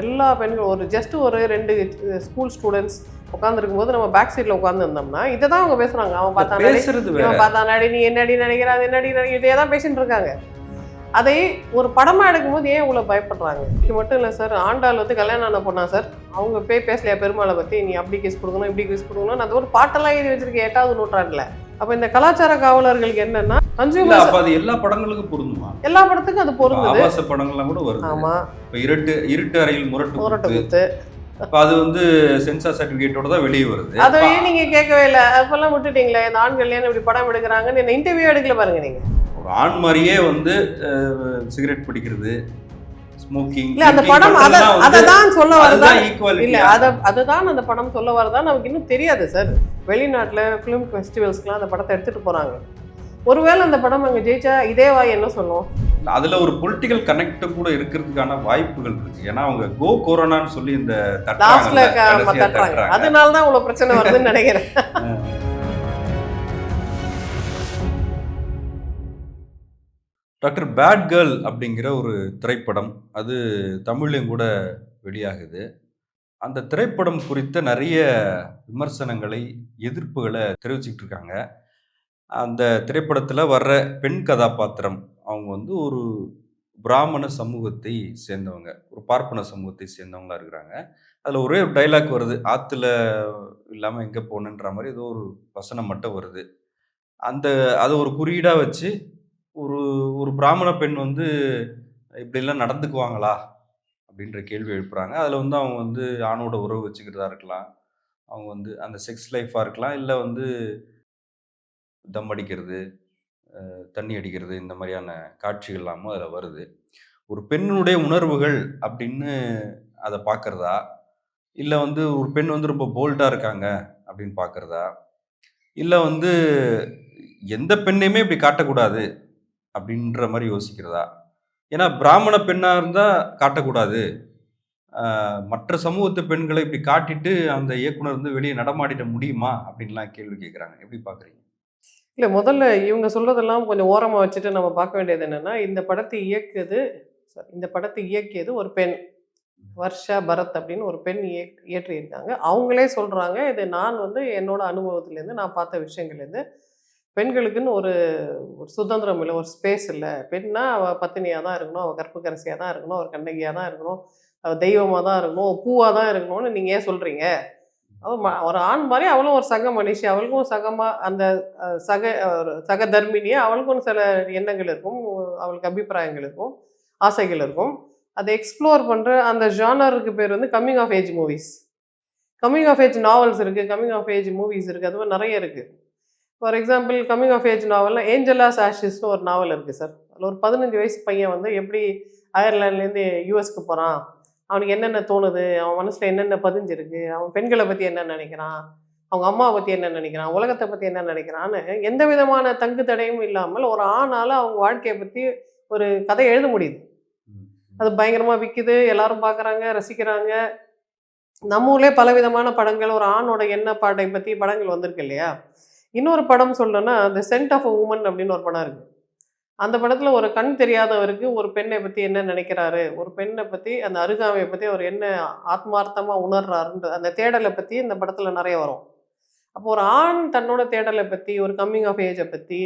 எல்லா பெண்களும் ஒரு ஜஸ்ட் ஒரு ரெண்டு ஸ்கூல் ஸ்டூடெண்ட்ஸ் உட்காந்துருக்கும் போது நம்ம பேக் சைடில் உட்காந்து இருந்தோம்னா இதை தான் அவங்க பேசுறாங்க. அவன் பார்த்தா பேசுறது இவன் பார்த்தா நடி நீ என்னடி நினைக்கிற அது என்னடி நினைக்கிற இதே தான் பேசிட்டு இருக்காங்க. அதை ஒரு படமா எடுக்கும்போது ஏன் இவ்வளோ பயப்படுறாங்க? இது மட்டும் இல்லை சார் ஆண்டாள் வந்து கல்யாணம் ஆன பொண்ணா சார் அவங்க போய் பேசலையா பெருமாளை பற்றி நீ அப்படி கேஸ் கொடுக்கணும் இப்படி கேஸ் கொடுக்கணும் அது ஒரு பாட்டெல்லாம் எழுதி வச்சிருக்கேன் எட்டாவது நூற்றாண்டுல? அப்போ இந்த கலாச்சார காவலர்களுக்கு என்னன்னா கன்சியூமர் அப்ப அது எல்லா படங்களுக்கும் பொருந்துமா? எல்லா படத்துக்கும் அது பொருந்துது. ஆபாச படங்கள்லாம் கூட வருது. ஆமா. இப்ப இருட்டு இருட்டு அறையில் முரட்டு முரட்டு குத்து. அது வந்து சென்சார் சர்டிபிகேட்டோட தான் வெளியே வருது. அதையும் நீங்க கேட்கவே இல்லை? அப்பெல்லாம் விட்டுட்டீங்களே இந்த ஆண்கள் ஏன் இப்படி படம் எடுக்கிறாங்கன்னு? என்ன இன்டர்வியூ எடுக்கல பாருங்க நீங்க. ஒரு ஆண் மாதிரியே வந்து சிகரெட் பிடிக்கிறது. இல்ல அந்த படம் அத அததான் சொல்ல வருதா இல்ல ஈக்குவாலிட்டி அத அதுதான் அந்த படம் சொல்ல வரதா நமக்கு இன்னும் தெரியாது சார் வெளிநாட்டுல ஃபிலிம் ஃபெஸ்டிவல்ஸ்க்குலாம் அந்த படத்தை எடுத்துட்டு போறாங்க. ஒருவேளை அந்த படம் அங்க ஜெயிச்சா இதே வாய் என்ன சொல்லும்? அதுல ஒரு பொலிட்டிக்கல் கனெக்ட் கூட இருக்கிறதுக்கான வாய்ப்புகள் இருக்கு. ஏன்னா அவங்க கோ கொரோனான்னு சொல்லி இந்த தட்டுறாங்க. அதனால தான் இவ்வளவு பிரச்சனை வருதுன்னு நினைக்கிறேன். டாக்டர் பேட் கேர்ள் அப்படிங்கிற ஒரு திரைப்படம் அது தமிழ்லையும் கூட வெளியாகுது. அந்த திரைப்படம் குறித்த நிறைய விமர்சனங்களை எதிர்ப்புகளை தெரிவிச்சுக்கிட்டு இருக்காங்க. அந்த திரைப்படத்தில் வர்ற பெண் கதாபாத்திரம் அவங்க வந்து ஒரு பிராமண சமூகத்தை சேர்ந்தவங்க ஒரு பார்ப்பன சமூகத்தை சேர்ந்தவங்களா இருக்கிறாங்க. அதில் ஒரே ஒரு டைலாக் வருது ஆற்றுல இல்லாமல் எங்கே போகணுன்ற மாதிரி ஏதோ ஒரு வசனம் மட்டும் வருது. அந்த அதை ஒரு குறியீடாக வச்சு ஒரு ஒரு பிராமண பெண் வந்து இப்படிலாம் நடந்துக்குவாங்களா? அப்படின்ற கேள்வி எழுப்புறாங்க. அதில் வந்து அவங்க வந்து ஆணோட உறவு வச்சுக்கிறதா இருக்கலாம். அவங்க வந்து அந்த செக்ஸ் லைஃபாக இருக்கலாம். இல்லை வந்து தம் அடிக்கிறது தண்ணி அடிக்கிறது இந்த மாதிரியான காட்சிகள் எல்லாமும் அதில் வருது. ஒரு பெண்ணுடைய உணர்வுகள் அப்படின்னு அதை பார்க்குறதா இல்லை வந்து ஒரு பெண் வந்து ரொம்ப போல்டாக இருக்காங்க அப்படின்னு பார்க்குறதா இல்லை வந்து எந்த பெண்ணையுமே இப்படி காட்டக்கூடாது. அப்படின்ற மாதிரி யோசிக்கிறதா? ஏன்னா பிராமண பெண்ணாக இருந்தால் காட்டக்கூடாது. மற்ற சமூகத்து பெண்களை இப்படி காட்டிட்டு அந்த இயக்குனர் வந்து வெளியே நடமாடிட முடியுமா? அப்படின்லாம் கேள்வி கேட்குறாங்க எப்படி பார்க்குறீங்க இல்ல முதல்ல இவங்க சொல்றதெல்லாம் கொஞ்சம் ஓரமா வச்சுட்டு நம்ம பார்க்க வேண்டியது என்னன்னா இந்த படத்தை இயக்குது இந்த படத்தை இயக்கியது ஒரு பெண். வர்ஷா பரத் அப்படின்னு ஒரு பெண் இயக் இயற்றியிருக்காங்க. அவங்களே சொல்றாங்க இது நான் வந்து என்னோட அனுபவத்திலேருந்து நான் பார்த்த விஷயங்கள்லேருந்து பெண்களுக்குன்னு ஒரு ஒரு சுதந்திரம் இல்லை ஒரு ஸ்பேஸ் இல்லை. பெண்ணா அவள் பத்தினியாக தான் இருக்கணும் அவள் கற்புக்கரசியாக தான் இருக்கணும் ஒரு கண்ணகியாக தான் இருக்கணும் அவள் தெய்வமாக தான் இருக்கணும் பூவாக தான் இருக்கணும்னு நீங்கள் ஏன் சொல்கிறீங்க அவள் ஒரு ஆண் மாதிரி அவளும் ஒரு சக மனுஷி அவளுக்கும் சகமாக அந்த சக ஒரு சக தர்மினியே அவளுக்கும் சில எண்ணங்கள் இருக்கும் அவளுக்கு அபிப்பிராயங்கள் இருக்கும் ஆசைகள் இருக்கும். அதை எக்ஸ்ப்ளோர் பண்ணுற அந்த ஜானருக்கு பேர் வந்து coming of age movies coming of age novels இருக்குது கம்மிங் ஆஃப் ஏஜ் மூவிஸ் இருக்குது அது மாதிரி நிறைய இருக்குது for example coming of age நாவலில் ஏஞ்சலாஸ் ஆஷிஸ்னு ஒரு நாவல் இருக்குது சார் அதில் ஒரு பதினஞ்சு வயசு பையன் வந்து எப்படி அயர்லாண்ட்லேருந்து யூஎஸ்க்கு போகிறான் அவனுக்கு என்னென்ன தோணுது? அவன் மனசில் என்னென்ன பதிஞ்சிருக்கு? அவன் பெண்களை பற்றி என்ன நினைக்கிறான்? அவங்க அம்மாவை பற்றி என்ன நினைக்கிறான்? உலகத்தை பற்றி என்ன நினைக்கிறான்னு எந்த விதமான தங்கு தடையும் இல்லாமல் ஒரு ஆணால் அவங்க வாழ்க்கையை பற்றி ஒரு கதை எழுத முடியுது. அது பயங்கரமாக விற்குது எல்லாரும் பார்க்குறாங்க ரசிக்கிறாங்க. நம்ம ஊர்லேயே பலவிதமான படங்கள் ஒரு ஆணோட எண்ணப்பாட்டை பற்றி படங்கள் வந்திருக்கு இல்லையா? இன்னொரு படம் சொல்லணும்னா the scent of a woman அப்படின்னு ஒரு படம் இருக்குது அந்த படத்தில் ஒரு கண் தெரியாதவருக்கு ஒரு பெண்ணை பற்றி என்ன நினைக்கிறாரு? ஒரு பெண்ணை பற்றி அந்த அருகாமையை பற்றி அவர் என்ன ஆத்மார்த்தமாக உணர்றாருன்ற அந்த தேடலை பற்றி இந்த படத்தில் நிறைய வரும். அப்போ ஒரு ஆண் தன்னோட தேடலை பற்றி ஒரு கம்மிங் ஆஃப் ஏஜை பற்றி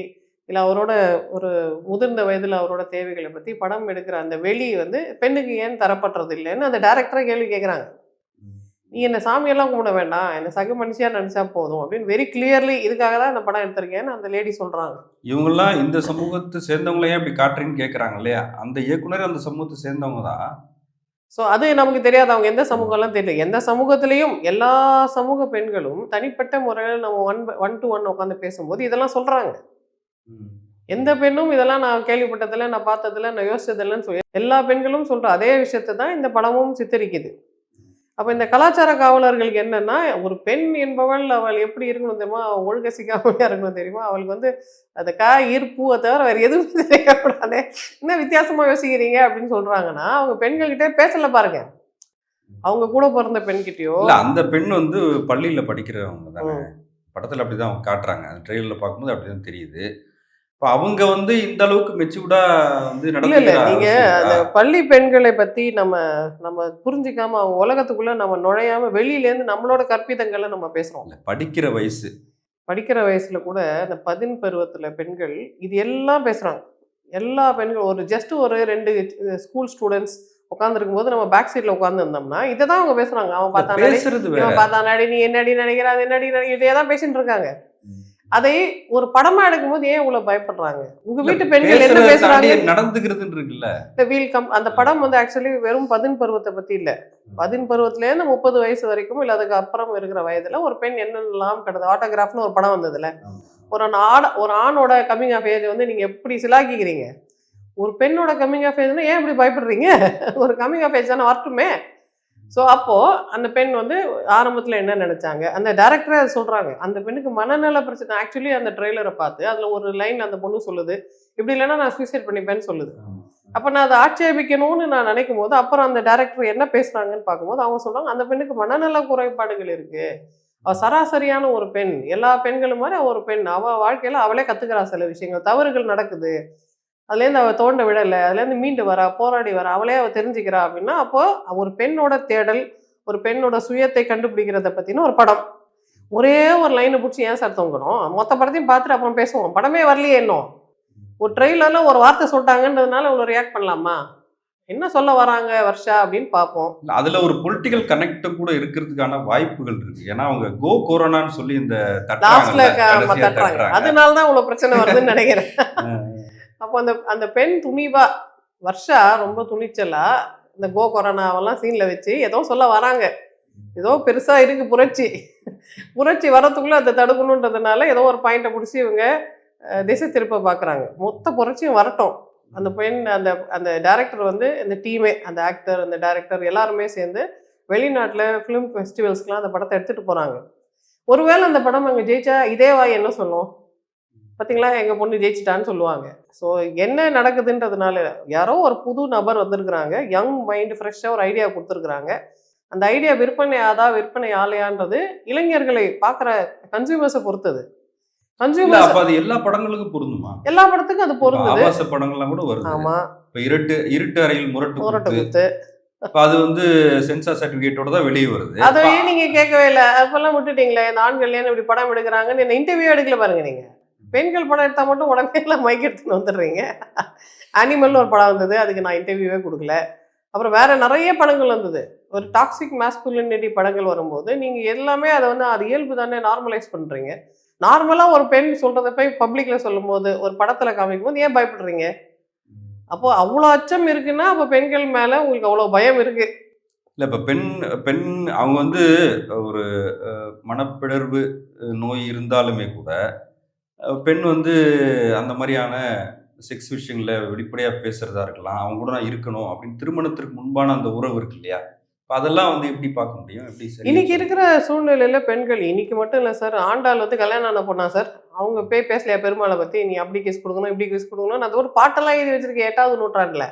இல்லை அவரோட ஒரு முதிர்ந்த வயதில் அவரோட தேவைகளை பற்றி படம் எடுக்கிற அந்த வெளி வந்து பெண்ணுக்கு ஏன் தரப்பட்டுறது இல்லைன்னு அந்த டேரக்டரை கேள்வி கேட்குறாங்க நீ என்ன சாமியெல்லாம் கும்பிட வேண்டாம். என்ன சக மனுஷியாக நினச்சா போதும் அப்படின்னு வெரி கிளியர்லி இதுக்காக தான் இந்த படம் எடுத்திருக்கேன்னு அந்த லேடி சொல்கிறாங்க இவங்கெல்லாம் இந்த சமூகத்தை சேர்ந்தவங்கள இப்படி காட்டுறீங்கன்னு கேட்குறாங்க இல்லையா? அந்த இயக்குனர் அந்த சமூகத்தை சேர்ந்தவங்க தான். ஸோ அது நமக்கு தெரியாது. அவங்க எந்த சமூகம்லாம் தெரியல. எந்த சமூகத்திலையும் எல்லா சமூக பெண்களும் தனிப்பட்ட முறையில் நம்ம ஒன் ஒன் டு ஒன் உட்காந்து பேசும்போது இதெல்லாம் சொல்கிறாங்க எந்த பெண்ணும் இதெல்லாம் நான் கேள்விப்பட்டதில்ல நான் பார்த்ததில்ல நான் யோசிச்சதில்லைன்னு சொல்லி எல்லா பெண்களும் சொல்கிற அதே விஷயத்தை தான் இந்த படமும் சித்தரிக்குது. அப்போ இந்த கலாச்சார காவலர்களுக்கு என்னன்னா ஒரு பெண் என்பவள் அவள் எப்படி இருக்கணும் தெரியுமா? அவள் ஒழுக்க சிக்காமையாக இருக்கணும் தெரியுமா? அவளுக்கு வந்து அந்த காய் ஈர்ப்பூவை தவிர வேறு எதுவும் தெரியக்கூடாது. என்ன வித்தியாசமாக யோசிக்கிறீங்க அப்படின்னு சொல்கிறாங்கன்னா அவங்க பெண்கள்கிட்ட பேசல பாருங்க. அவங்க கூட பிறந்த பெண்கிட்டயோ இல்ல அந்த பெண் வந்து பள்ளியில படிக்கிறவங்க தானே. படத்துல அப்படிதான் அவங்க காட்டுறாங்க. அந்த ட்ரெயிலர்ல பார்க்கும்போது அப்படிதான் தெரியுது. இப்போ அவங்க வந்து இந்த அளவுக்கு மெச்சூர்டா வந்து இல்ல நீங்க அந்த? பள்ளி பெண்களை பத்தி நம்ம நம்ம புரிஞ்சுக்காம அவங்க உலகத்துக்குள்ள நம்ம நுழையாம வெளியில இருந்து நம்மளோட கற்பிதங்களை நம்ம பேசுறோம். படிக்கிற வயசு. படிக்கிற வயசுல கூட அந்த பதின் பருவத்துல பெண்கள் இது எல்லாம் பேசுறாங்க. எல்லா பெண்கள் ஒரு ஜஸ்ட் ஒரு ரெண்டு ஸ்கூல் ஸ்டூடெண்ட்ஸ் உட்காந்துருக்கும் போது நம்ம பேக் சீட்ல உட்கார்ந்து இருந்தோம்னா இதை தான் அவங்க பேசுறாங்க. அவன் பார்த்தா வேற இவன் பார்த்தா நடி நீ என்னடி நினைக்கிற அது என்னடி நினைக்கிற இதே தான் பேசிட்டு இருக்காங்க அதை ஒரு படமா எடுக்கும்போது ஏன் இவ்வளவு பயப்படுறாங்க? உங்க வீட்டு பெண்கள் என்ன பேசுறாங்க? தாண்டி நடந்துக்கிறதுன்னு இருக்குல்ல. இந்த வீல் கம் அந்த படம் வந்து ஆக்சுவலி வெறும் பதின் பருவத்தை பத்தி இல்ல. பதின் பருவத்திலேருந்து முப்பது வயசு வரைக்கும் இல்ல அதுக்கு அப்புறம் இருக்கிற வயதுல ஒரு பெண் என்னென்னலாம் கிடது. ஆட்டோகிராஃப்னு ஒரு படம் வந்ததுல. ஒரு ஆட ஒரு ஆணோட கம்மிங் ஆஃப் ஏஜ் வந்து நீங்க எப்படி சிலாக்கிக்கிறீங்க? ஒரு பெண்ணோட கம்மிங் ஆஃப் ஏஜ்னா ஏன் இப்படி பயப்படுறீங்க? ஒரு கம்மிங் ஆஃப் ஏஜ் தானே வரட்டுமே ஸோ அப்போ அந்த பெண் வந்து ஆரம்பத்துல என்ன நினைச்சாங்க? அந்த டேரக்டரே அதை சொல்றாங்க அந்த பெண்ணுக்கு மனநல பிரச்சனை ஆக்சுவலி அந்த ட்ரெய்லரை பார்த்து அதுல ஒரு லைன் அந்த பொண்ணு சொல்லுது இப்படி இல்லைன்னா நான் சூசைட் பண்ணிப்பேன்னு சொல்லுது. அப்போ நான் அதை ஆட்சேபிக்கணும்னு நான் நினைக்கும் போது அப்புறம் அந்த டேரக்டர் என்ன பேசுறாங்கன்னு பார்க்கும்போது அவங்க சொல்றாங்க அந்த பெண்ணுக்கு மனநல குறைபாடுகள் இருக்கு. அவ சராசரியான ஒரு பெண் எல்லா பெண்களும் மாதிரி அவ ஒரு பெண் அவ வாழ்க்கையில அவளே கத்துக்கிறா சில விஷயங்கள் தவறுகள் நடக்குது. அதுலேருந்து அவ தோண்ட விடலை. அதுலேருந்து மீண்டு வரா போராடி வரா அவளே அவ தெரிஞ்சுக்கிறா அப்படின்னா அப்போ ஒரு பெண்ணோட தேடல் ஒரு பெண்ணோட சுயத்தை கண்டுபிடிக்கிறத பத்தின ஒரு படம். ஒரே ஒரு லைனை பிடிச்சி ஏன் சார் தொங்கணும் மொத்த படத்தையும் பார்த்துட்டு அப்புறம் பேசுவோம். படமே வரலையே இன்னும். ஒரு ட்ரெயிலர்ல ஒரு வார்த்தை சொல்லிட்டாங்கன்றதுனால இவ்வளோ ரியாக்ட் பண்ணலாமா? என்ன சொல்ல வராங்க வர்ஷா அப்படின்னு பார்ப்போம். அதுல ஒரு பொலிட்டிக்கல் கனெக்ட் கூட இருக்கிறதுக்கான வாய்ப்புகள் இருக்கு. ஏன்னா அவங்க கோ கொரோனான்னு சொல்லி இந்த தட்டுறாங்க. அதனால தான் இவ்வளோ பிரச்சனை வருதுன்னு நினைக்கிறேன். அப்போ அந்த அந்த பெண் துணிவா வர்ஷா ரொம்ப துணிச்சலா இந்த கோ கொரோனாவெல்லாம் சீன்ல வச்சு ஏதோ சொல்ல வராங்க. ஏதோ பெருசா இருக்கு புரட்சி. புரட்சி வரத்துக்குள்ள அதை தடுக்கணுன்றதுனால ஏதோ ஒரு பாயிண்ட்டை பிடிச்சி இவங்க திசை திருப்ப பார்க்குறாங்க மொத்த புரட்சியும் வரட்டும். அந்த பெண் அந்த அந்த டேரக்டர் வந்து இந்த டீமே அந்த ஆக்டர் அந்த டேரக்டர் எல்லாருமே சேர்ந்து வெளிநாட்டில் ஃபிலிம் ஃபெஸ்டிவல்ஸ்க்கெலாம் அந்த படத்தை எடுத்துகிட்டு போகிறாங்க ஒருவேளை அந்த படம் அங்கே ஜெயிச்சா இதே வாய் என்ன சொல்லும்? பார்த்தீங்களா எங்கள் பொண்ணு ஜெயிச்சிட்டான்னு சொல்லுவாங்க. ஸோ என்ன நடக்குதுன்றதுனால யாரோ ஒரு புது நபர் வந்திருக்கிறாங்க. யங் மைண்ட் ஃப்ரெஷ்ஷாக ஒரு ஐடியா கொடுத்துருக்குறாங்க. அந்த ஐடியா விற்பனை ஆதா விற்பனை ஆலையான்றது இளைஞர்களை பார்க்குற கன்சியூமர்ஸை பொறுத்தது. அப்ப அது எல்லா படங்களுக்கும் பொருந்துமா? எல்லா படத்துக்கும் அது பொருந்தது. ஆபாச படங்கள்லாம் கூட வருது. ஆமா. இப்ப இருட்டு இருட்டு அறையில் முரட்டு முரட்டு குத்து. அது வந்து சென்சார் சர்டிபிகேட்டோட தான் வெளியே வருது. அதையே நீங்க கேட்கவே இல்லை. அப்பெல்லாம் விட்டுட்டீங்களே இந்த ஆண்கள் ஏன் இப்படி படம் எடுக்கிறாங்கன்னு என்ன இன்டர்வியூ எடுக்கல பாருங்க நீங்க. பெண்கள் படம் எடுத்தால் மட்டும் உடனே எல்லாம் மைக் எடுத்துன்னு வந்துடுறீங்க. அனிமல்னு ஒரு படம் வந்தது அதுக்கு நான் இன்டர்வியூவே கொடுக்கல. அப்புறம் வேற நிறைய படங்கள் வந்தது. ஒரு டாக்ஸிக் மேஸ்குலினிட்டி படங்கள் வரும்போது நீங்கள் எல்லாமே அதை வந்து அது இயல்பு தானே நார்மலைஸ் பண்ணுறீங்க நார்மலாக ஒரு பெண் சொல்கிறத போய் பப்ளிக்கில் சொல்லும்போது ஒரு படத்தில் காமிக்கும் போது ஏன் பயப்படுறீங்க? அப்போ அவ்வளோ அச்சம் இருக்குன்னா அப்போ பெண்கள் மேலே உங்களுக்கு அவ்வளோ பயம் இருக்கு. இல்லை இப்போ பெண் பெண் அவங்க வந்து ஒரு அஹ், மனப்பிளர்வு நோய் இருந்தாலுமே கூட பெண் வந்து அந்த மாதிரியான செக்ஸ் விஷயங்கள வெளிப்படையா பேசுறதா இருக்கலாம். அவங்க கூட நான் இருக்கணும் அப்படின்னு திருமணத்திற்கு முன்பான அந்த உறவு இருக்கு இல்லையா? அதெல்லாம் வந்து எப்படி பார்க்க முடியும்? எப்படி சரி இன்னைக்கு இருக்கிற சூழ்நிலையில பெண்கள் இன்னைக்கு மட்டும் இல்லை சார். ஆண்டாள் வந்து கல்யாணம் ஆன பொண்ணா சார்? அவங்க போய் பேசலையா பெருமாளை பத்தி? நீ அப்படி கேஸ் கொடுக்கணும் இப்படி கேஸ் கொடுக்கணும் அது ஒரு பாட்டெல்லாம் எழுதி வச்சிருக்கேன் எட்டாவது நூற்றாண்டுல.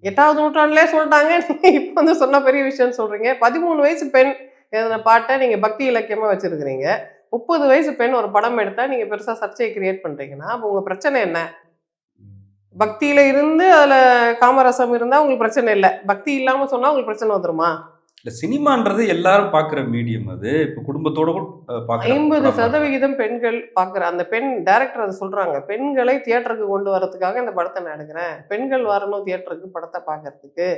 எட்டாவது நூற்றாண்டுலே சொல்லிட்டாங்க. இப்போ வந்து சொன்ன பெரிய விஷயம் சொல்றீங்க. பதிமூணு வயசு பெண் எழுதின பாட்டை நீங்க பக்தி இலக்கியமா வச்சிருக்கிறீங்க. முப்பது வயசு பெண் ஒரு படம் எடுத்தா நீங்க பெருசா சர்ச்சையை கிரியேட் பண்றீங்கன்னா அப்போ உங்க பிரச்சனை என்ன? பக்தியில இருந்து அதுல காமரசம் இருந்தா உங்களுக்கு பிரச்சனை இல்லை. பக்தி இல்லாம சொன்னா உங்களுக்கு பிரச்சனை வந்துருமா? இல்ல சினிமான்றது எல்லாரும் பார்க்குற மீடியம் அது. இப்போ குடும்பத்தோட கூட ஐம்பது. சதவிகிதம் பெண்கள் பார்க்குற அந்த பெண் டைரக்டர் அதை சொல்றாங்க பெண்களை தியேட்டருக்கு கொண்டு வரதுக்காக இந்த படத்தை நான் எடுக்கிறேன். பெண்கள் வரணும் தியேட்டருக்கு படத்தை பார்க்கறதுக்கு.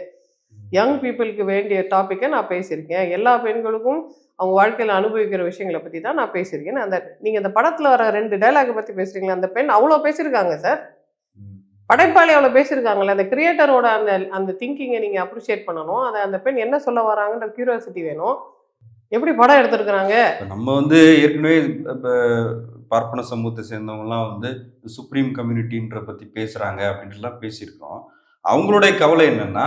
யங் பீப்புளுக்கு வேண்டிய டாப்பிக்கை நான் பேசியிருக்கேன். எல்லா பெண்களுக்கும் அவங்க வாழ்க்கையில் அனுபவிக்கிற விஷயங்களை பற்றி தான் நான் பேசியிருக்கேன். அந்த நீங்கள் அந்த படத்தில் வர ரெண்டு டைலாகை பற்றி பேசுறீங்களா? அந்த பெண் அவ்வளோ பேசியிருக்காங்க சார். படைப்பாளி அவ்வளோ பேசியிருக்காங்கல்ல அந்த கிரியேட்டரோட அந்த அந்த திங்கிங்கை நீங்கள் அப்ரிஷியேட் பண்ணணும். அதை அந்த பெண் என்ன சொல்ல வராங்கன்ற கியூரியாசிட்டி வேணும். எப்படி படம் எடுத்திருக்கிறாங்க? நம்ம வந்து ஏற்கனவே இப்போ பார்ப்பன சமூகத்தை சேர்ந்தவங்கலாம் வந்து சுப்ரீம் கம்யூனிட்டின்ற பற்றி பேசுகிறாங்க அப்படின்ட்டுலாம் பேசியிருக்கோம் அவங்களுடைய கவலை என்னன்னா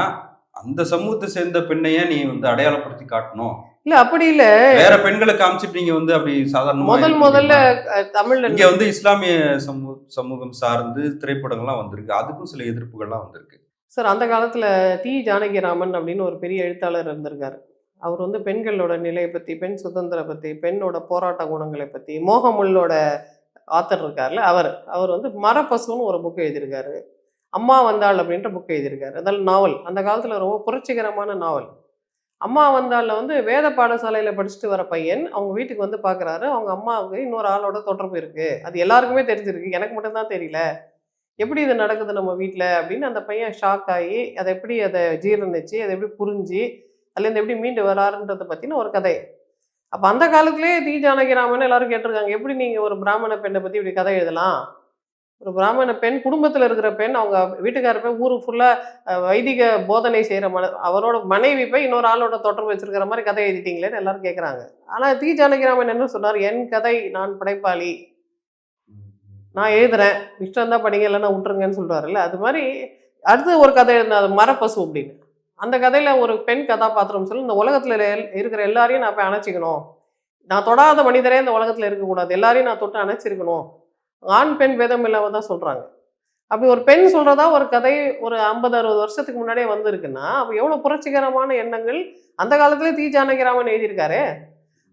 அந்த சமூகத்தை சேர்ந்த பெண்ணையே நீ வந்து அடையாளப்படுத்தி காட்டணும். இல்ல அப்படி இல்ல. வேற பெண்களை காமிச்சிட்டு நீங்க வந்து அப்படி சாதாரணமா முதல் முதல்ல தமிழ்ல இங்க வந்து இஸ்லாமிய சமூக சமூகம் சார்ந்து திரைப்படங்கள்லாம் வந்திருக்கு. அதுக்கும் சில எதிர்ப்புகள்லாம் வந்திருக்கு. சார் அந்த காலத்துல டி. ஜானகிராமன் அப்படின்னு ஒரு பெரிய எழுத்தாளர் இருந்திருக்காரு. அவர் வந்து பெண்களோட நிலையை பத்தி பெண் சுதந்திர பத்தி பெண்ணோட போராட்ட குணங்களை பத்தி மோகமுள்ளோட ஆத்தர் இருக்கார்ல அவர். அவர் வந்து மரப்பசுன்னு ஒரு புக் எழுதியிருக்காரு. அம்மா வந்தாள் அப்படின்ற புக் எழுதியிருக்காரு. அதெல்லாம் நாவல் அந்த காலத்தில் ரொம்ப புரட்சிகரமான நாவல் அம்மா வந்தாளில் வந்து வேத பாடசாலையில் படிச்சுட்டு வர பையன் அவங்க வீட்டுக்கு வந்து பார்க்குறாரு அவங்க அம்மாவுக்கு இன்னொரு ஆளோட தொடர்பு இருக்குது அது எல்லாருக்குமே தெரிஞ்சிருக்கு. எனக்கு மட்டும்தான் தெரியல. எப்படி இது நடக்குது நம்ம வீட்டில் அப்படின்னு அந்த பையன் ஷாக் ஆகி அதை எப்படி அதை ஜீரணிச்சு அதை எப்படி புரிஞ்சு அதுலேருந்து எப்படி மீண்டு வராருன்றதை பற்றின ஒரு கதை. அப்போ அந்த காலத்துலேயே தி ஜானகிராமன் எல்லாரும் கேட்டிருக்காங்க. எப்படி நீங்கள் ஒரு பிராமண பெண்ணை பற்றி இப்படி கதை எழுதலாம்? ஒரு பிராமண பெண் குடும்பத்தில் இருக்கிற பெண் அவங்க வீட்டுக்கார போய் ஊர் ஃபுல்லாக வைதிக போதனை செய்கிற மன அவரோட மனைவி போய் இன்னொரு ஆளோட தொடர்பு வச்சிருக்கிற மாதிரி கதை எழுதிட்டீங்களேன்னு எல்லாரும் கேட்குறாங்க ஆனால் தி. ஜானகிராமன் என்ன சொன்னார்? என் கதை நான் படைப்பாளி. நான் எழுதுறேன். இஷ்டம் தான் படிங்க இல்லைன்னா விட்டுருங்கன்னு சொல்கிறாருல்ல அது மாதிரி அடுத்து ஒரு கதை எழுதின மரப்பசு அப்படின்னு. அந்த கதையில் ஒரு பெண் கதாபாத்திரம் சொல்லி இந்த உலகத்தில் இருக்கிற எல்லாரையும் நான் போய் அணைச்சிக்கணும். நான் தொடாத மனிதரே இந்த உலகத்தில் இருக்கக்கூடாது. எல்லாரையும் நான் தொட்டு அணைச்சிருக்கணும். ஆண் பெண் பேதம் இல்லாமல் தான் சொல்கிறாங்க அப்படி ஒரு பெண் சொல்கிறதா ஒரு கதை ஒரு ஐம்பது அறுபது வருஷத்துக்கு முன்னாடியே வந்திருக்குன்னா அப்போ எவ்வளோ புரட்சிகரமான எண்ணங்கள் அந்த காலத்துல தீ. ஜானகிராமன் எழுதியிருக்காரு.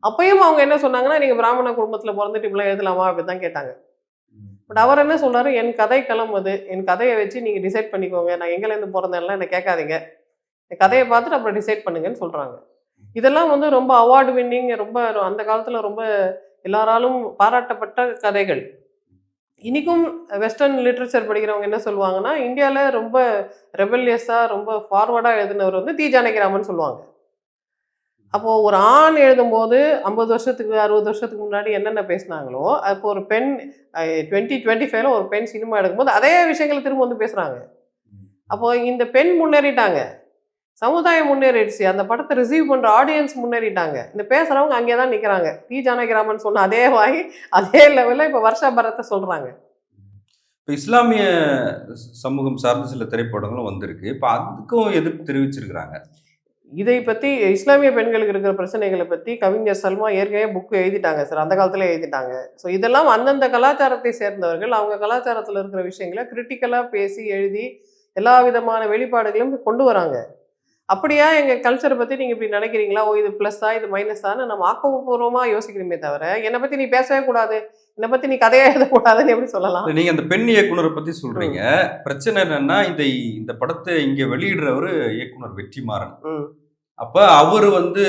அப்பயும் அவங்க என்ன சொன்னாங்கன்னா நீங்கள் பிராமண குடும்பத்தில் பிறந்துட்டு இப்படிலாம் எழுதலாமா? அப்படி தான் கேட்டாங்க. பட் அவர் என்ன சொல்றாரு என் கதை களம் அது என் கதையை வச்சு நீங்கள் டிசைட் பண்ணிக்கோங்க. நான் எங்கேருந்து பிறந்தேன்லாம் என்னை கேட்காதீங்க. என் கதையை பார்த்துட்டு அப்புறம் டிசைட் பண்ணுங்கன்னு சொல்கிறாங்க இதெல்லாம் வந்து ரொம்ப அவார்டு வின்னிங் ரொம்ப அந்த காலத்தில் ரொம்ப எல்லாராலும் பாராட்டப்பட்ட கதைகள். இன்றைக்கும் வெஸ்டர்ன் லிட்ரேச்சர் படிக்கிறவங்க என்ன சொல்லுவாங்கன்னா இந்தியாவில் ரொம்ப ரெபல்லியஸாக ரொம்ப ஃபார்வர்டாக எழுதினவர் வந்து தி ஜானகிராமன் சொல்லுவாங்க. அப்போது ஒரு ஆண் எழுதும்போது ஐம்பது வருஷத்துக்கு அறுபது வருஷத்துக்கு முன்னாடி என்னென்ன பேசுனாங்களோ அப்போ ஒரு பெண் டுவெண்ட்டி டுவெண்ட்டி ஃபைவ்ல ஒரு பெண் சினிமா எடுக்கும்போது அதே விஷயங்களை திரும்ப வந்து பேசுகிறாங்க அப்போ இந்த பெண் முன்னேறிட்டாங்க. சமுதாயம் முன்னேறிடுச்சு. அந்த படத்தை ரிசீவ் பண்ணுற ஆடியன்ஸ் முன்னேறிட்டாங்க. இந்த பேசுகிறவங்க அங்கே தான் நிற்கிறாங்க டி. ஜானகிராமன் சொன்ன அதே வாய் அதே லெவலில் இப்போ வருஷா பரத்தை சொல்கிறாங்க இப்போ இஸ்லாமிய சமூகம் சார்ந்த சில திரைப்படங்களும் வந்திருக்கு. இப்போ அதுக்கும் எதிர்ப்பு தெரிவிச்சிருக்கிறாங்க. இதை பற்றி இஸ்லாமிய பெண்களுக்கு இருக்கிற பிரச்சனைகளை பற்றி கவிஞர் சல்மா ஏற்கனவே புக்கு எழுதிட்டாங்க சார். அந்த காலத்தில் எழுதிட்டாங்க. ஸோ இதெல்லாம் அந்தந்த கலாச்சாரத்தை சேர்ந்தவர்கள் அவங்க கலாச்சாரத்தில் இருக்கிற விஷயங்களை கிரிட்டிக்கலாக பேசி எழுதி எல்லா விதமான வெளிப்பாடுகளையும் கொண்டு வராங்க. அப்படியா? எங்கள் கல்ச்சரை பற்றி நீங்கள் இப்படி நினைக்கிறீங்களா? ஓ இது ப்ளஸ்ஸா இது மைனஸான்னு நம்ம ஆக்கப்பூர்வமாக யோசிக்கிறோமே தவிர என்னை பற்றி நீ பேசவே கூடாது. என்னை பற்றி நீ கதையே எழுதக்கூடாதுன்னு எப்படி சொல்லலாம்? இல்ல, நீங்க அந்த பெண் இயக்குனரை பத்தி சொல்றீங்க. பிரச்சனை என்னன்னா இந்த இந்த படத்தை இங்க வெளியிடுறவர் இயக்குனர் வெற்றிமாறன். அப்ப அவர் வந்து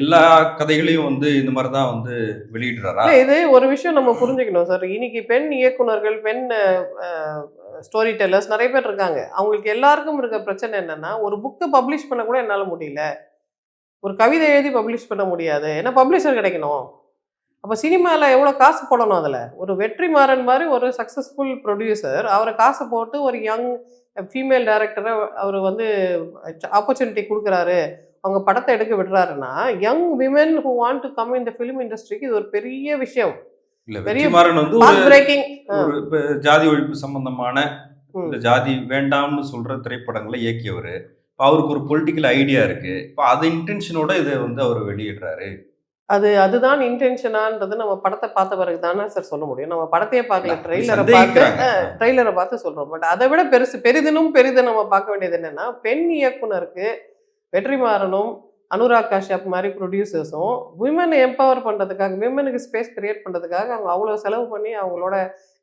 எல்லா கதைகளையும் வந்து இந்த மாதிரி தான் வந்து வெளியிடுறாரா? இது ஒரு விஷயம் நம்ம புரிஞ்சுக்கணும் சார். இன்னைக்கு பெண் இயக்குனர்கள் பெண் ஸ்டோரி டெல்லர்ஸ் நிறைய பேர் இருக்காங்க. அவங்களுக்கு எல்லாருக்கும் இருக்க பிரச்சனை என்னென்னா ஒரு புக்கை பப்ளிஷ் பண்ண கூட என்னால் முடியல. ஒரு கவிதை எழுதி பப்ளிஷ் பண்ண முடியாது. ஏன்னா பப்ளிஷர் கிடைக்கணும். அப்போ சினிமாவில் எவ்வளோ காசு போடணும் அதில்? ஒரு வெற்றிமாறன் மாதிரி ஒரு சக்ஸஸ்ஃபுல் ப்ரொடியூசர் அவரை காசு போட்டு ஒரு யங் ஃபீமேல் டேரக்டரை அவர் வந்து ஆப்பர்ச்சுனிட்டி கொடுக்குறாரு. அவங்க படத்தை எடுக்க விடுறாருன்னா young women who want to come இந்த ஃபிலிம் இண்டஸ்ட்ரிக்கு இது ஒரு பெரிய விஷயம். வெற்றிமாறன் வந்து ஒரு ஜாதி ஒழிப்பு சம்பந்தமான இந்த ஜாதி வேண்டாம்னு சொல்ற திரைப்படங்களை இயக்கியவர். இப்போ அவருக்கு ஒரு பொலிட்டிக்கல் ஐடியா இருக்கு. இப்போ அது இன்டென்ஷனோட இதை வந்து அவர் வெளியிடுறாரு. அது அதுதான் இன்டென்ஷனான்றது நம்ம படத்தை பார்த்த பிறகு தானே சார் சொல்ல முடியும். நம்ம படத்தையே பார்க்கல ட்ரெய்லரை பார்த்து. ட்ரெய்லரை பார்த்து சொல்றோம். பட் அதை விட பெருசு பெரிதினும் பெரிது நம்ம பார்க்க வேண்டியது என்னன்னா பெண் இயக்குனருக்கு வெற்றிமாறனும் அனுராக் காஷ்யப் மாதிரி ப்ரொடியூசர்ஸும் விமனை எம்பவர் பண்ணுறதுக்காக விமனுக்கு ஸ்பேஸ் கிரியேட் பண்ணுறதுக்காக அவங்க அவ்வளோ செலவு பண்ணி அவங்களோட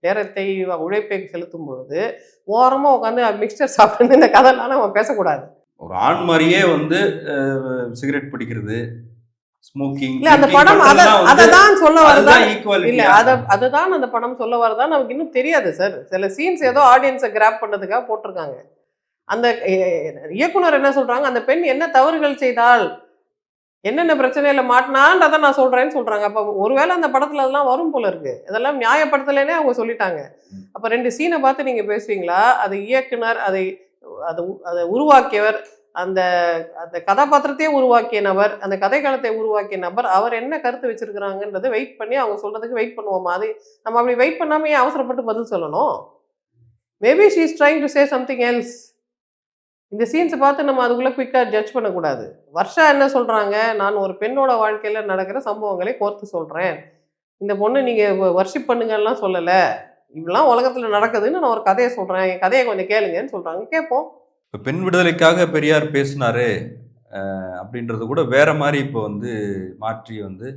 நேரத்தை உழைப்பை செலுத்தும் பொழுது ஓரமாக உட்காந்து மிக்சர் சாப்பிட்டு இந்த கதைலாம் நம்ம பேசக்கூடாது. ஒரு ஆண் மாதிரியே வந்து சிகரெட் பிடிக்கிறது ஸ்மோக்கிங் இல்ல அந்த படம் அதை அதை தான் சொல்ல வருதா இல்ல அத அதுதான் அந்த படம் சொல்ல வரதா நமக்கு இன்னும் தெரியாது சார் சில சீன்ஸ் ஏதோ ஆடியன்ஸை கிராப் பண்ணதுக்காக போட்டிருக்காங்க. அந்த இயக்குனர் என்ன சொல்றாங்க? அந்த பெண் என்ன தவறுகள் செய்தால் என்னென்ன பிரச்சனையில மாட்டினான்றதை நான் சொல்றேன்னு சொல்றாங்க. அப்ப ஒருவேளை அந்த படத்துல அதெல்லாம் வரும் போல இருக்கு. இதெல்லாம் நியாயப்படுத்தலைன்னே அவங்க சொல்லிட்டாங்க. அப்ப ரெண்டு சீனை பார்த்து நீங்க பேசுவீங்களா? அது இயக்குனர் அதை அது அதை உருவாக்கியவர் அந்த அந்த கதாபாத்திரத்தையே உருவாக்கிய நபர் அந்த கதைக்களத்தை உருவாக்கிய நபர் அவர் என்ன கருத்து வச்சிருக்கிறாங்கன்றதை வெயிட் பண்ணி அவங்க சொல்றதுக்கு வெயிட் பண்ணுவோமா? அது நம்ம அப்படி வெயிட் பண்ணாம ஏன் அவசரப்பட்டு பதில் சொல்லணும்? Maybe she is trying to say something else இந்த சீன்ஸை பார்த்து நம்ம அதுக்குள்ளே குயிக்காக ஜட்ஜ் பண்ணக்கூடாது. வர்ஷா என்ன சொல்கிறாங்க நான் ஒரு பெண்ணோட வாழ்க்கையில் நடக்கிற சம்பவங்களை கோர்த்து சொல்கிறேன் இந்த பொண்ணு நீங்கள் வர்ஷிப் பண்ணுங்கலாம் சொல்லலை. இப்படிலாம் உலகத்தில் நடக்குதுன்னு நான் ஒரு கதையை சொல்கிறேன் என் கதையை கொஞ்சம் கேளுங்கன்னு சொல்கிறாங்க கேட்போம். இப்போ பெண் விடுதலைக்காக பெரியார் பேசினாரு அப்படின்றது கூட வேற மாதிரி இப்போ வந்து மாற்றி வந்து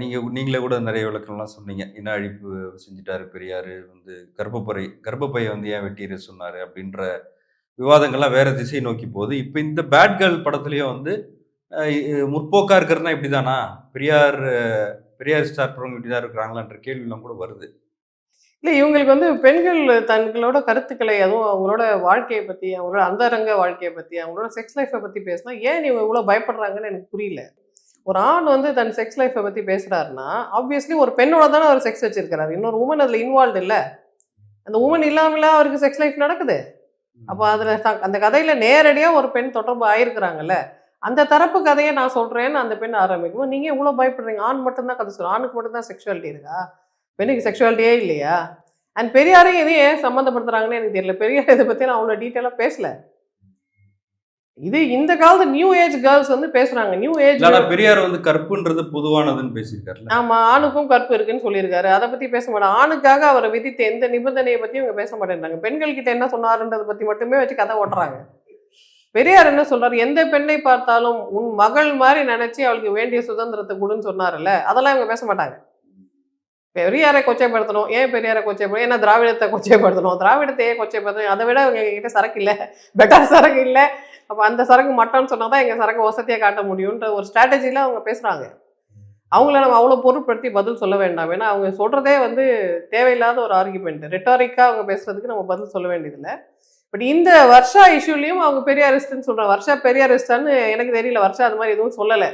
நீங்கள் நீங்களே கூட நிறைய விளக்கம்லாம் சொன்னீங்க. இன அழிப்பு செஞ்சிட்டாரு பெரியார் வந்து கர்ப்பப்பறை கர்ப்பப்பையை வந்து ஏன் வெட்டிடு சொன்னார் அப்படின்ற விவாதங்கள்லாம் வேற திசையை நோக்கி போகுது. இப்போ இந்த பேட் கேர்ள் படத்துலேயும் வந்து முற்போக்காக இ- இப்படி இருக்கிறதுனா இப்படிதானா? பெரியார் பெரியார் ஸ்டார் படம் இப்படி தான் இருக்கிறாங்களான்ற கேள்விலாம் கூட வருது. இல்லை இவங்களுக்கு வந்து பெண்கள் தங்களோட கருத்துக்களை அதுவும் அவங்களோட வாழ்க்கையை பற்றி அவங்களோட அந்தரங்க வாழ்க்கையை பற்றி அவங்களோட செக்ஸ் லைஃப்பை பற்றி பேசினா ஏன் இவங்க இவ்வளோ பயப்படுறாங்கன்னு எனக்கு புரியல. ஒரு ஆண் வந்து தன் செக்ஸ் லைஃப்பை பற்றி பேசுகிறாருன்னா ஆப்வியஸ்லி ஒரு பெண்ணோட தானே அவர் செக்ஸ் வச்சிருக்கிறாரு. இன்னொரு உமன் அதில் இன்வால்வ் இல்லை. அந்த உமன் இல்லாமல அவருக்கு செக்ஸ் லைஃப் நடக்குது? அப்போ அதில் அந்த கதையில் நேரடியாக ஒரு பெண் தொடர்பு ஆயிருக்கிறாங்கல்ல அந்த தரப்பு கதையை நான் சொல்கிறேன்னு அந்த பெண் ஆரம்பிக்கும் நீங்கள் இவ்வளோ பயப்படுறீங்க? ஆண் மட்டும்தான் கதை சொல்லுவோம் ஆணுக்கு மட்டும்தான் செக்ஷுவாலிட்டி இருக்கா? பெண்ணுக்கு செக்ஷுவாலிட்டியே இல்லையா? அண்ட் பெரியாரையும் இதையும் ஏன் சம்மந்தப்படுத்துகிறாங்கன்னு எனக்கு தெரியல. பெரியார் இதை பற்றி நான் அவ்வளோ டீட்டெயிலாக பேசலை. இது இந்த காலத்து நியூ ஏஜ் கேர்ள்ஸ் வந்து பேசுறாங்க. நியூ ஏஜ் பெரியார் வந்து கற்புன்றது பொதுவானதுன்னு பேசியிருக்காருல்ல ஆமா ஆணுக்கும் கற்பு இருக்குன்னு சொல்லியிருக்காரு. அதை பத்தி பேச மாட்டாங்க ஆணுக்காக அவரை விதித்த எந்த நிபந்தனையை பத்தி இவங்க பேச மாட்டேன்றாங்க. பெண்கள் கிட்ட என்ன சொன்னாருன்றதை பத்தி மட்டுமே வச்சு கதை ஓட்டுறாங்க. பெரியார் என்ன சொல்றாரு எந்த பெண்ணை பார்த்தாலும் உன் மகள் மாதிரி நினைச்சு அவளுக்கு வேண்டிய சுதந்திரத்தை கொடுன்னு சொன்னார்ல அதெல்லாம் இவங்க பேச மாட்டாங்க. பெரியாரை கொச்சைப்படுத்தணும். ஏன் பெரியாரை கொச்சைப்படுத்தணும்? ஏன்னா திராவிடத்தை கொச்சைப்படுத்தணும். திராவிடத்தை ஏன் கொச்சைப்படுத்தணும்? அதை விட அவங்க கிட்ட சரக்கு இல்லை. பெட்டர் சரக்கு இல்லை. அப்போ அந்த சரக்கு மட்டம்னு சொன்னால் தான் எங்கள் சரக்கு வசதியாக காட்ட முடியுன்ற ஒரு ஸ்ட்ராட்டஜியில் அவங்க பேசுகிறாங்க அவங்கள நம்ம அவ்வளோ பொருட்படுத்தி பதில் சொல்ல வேண்டாம். ஏன்னா அவங்க சொல்கிறதே வந்து தேவையில்லாத ஒரு ஆர்குமெண்ட் ரெட்டாரிக்காக அவங்க பேசுகிறதுக்கு நம்ம பதில் சொல்ல வேண்டியதில்லை. பட் இந்த வருஷா இஷ்யூலையும் அவங்க பெரியாரிஸ்ட்னு சொல்கிறாங்க வருஷா பெரியாரிஸ்டான்னு எனக்கு தெரியல. வருஷா அது மாதிரி எதுவும் சொல்லலை.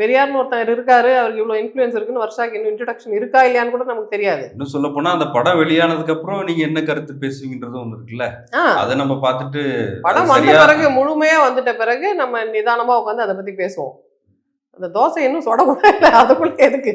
பெரியார்னு ஒருத்தர் இருக்காரு அவருக்கு இவ்வளோ இன்ஃப்ளூயன்ஸ் இருக்குன்னு வருஷாக்கு இன்னும் இன்ட்ரடக்ஷன் இருக்கா இல்லையான்னு கூட நமக்கு தெரியாது. இன்னும் சொல்ல போனா அந்த படம் வெளியானதுக்கு அப்புறம் நீங்க என்ன கருத்து பேசுவீங்கன்றது ஒண்ணு இருக்குல்ல? அதை நம்ம பார்த்துட்டு படம் வந்த பிறகு முழுமையா வந்துட்ட பிறகு நம்ம நிதானமா உட்காந்து அதை பத்தி பேசுவோம். அந்த தோசை இன்னும் சுட கூட இல்லை அதுக்குள்ள எதுக்கு?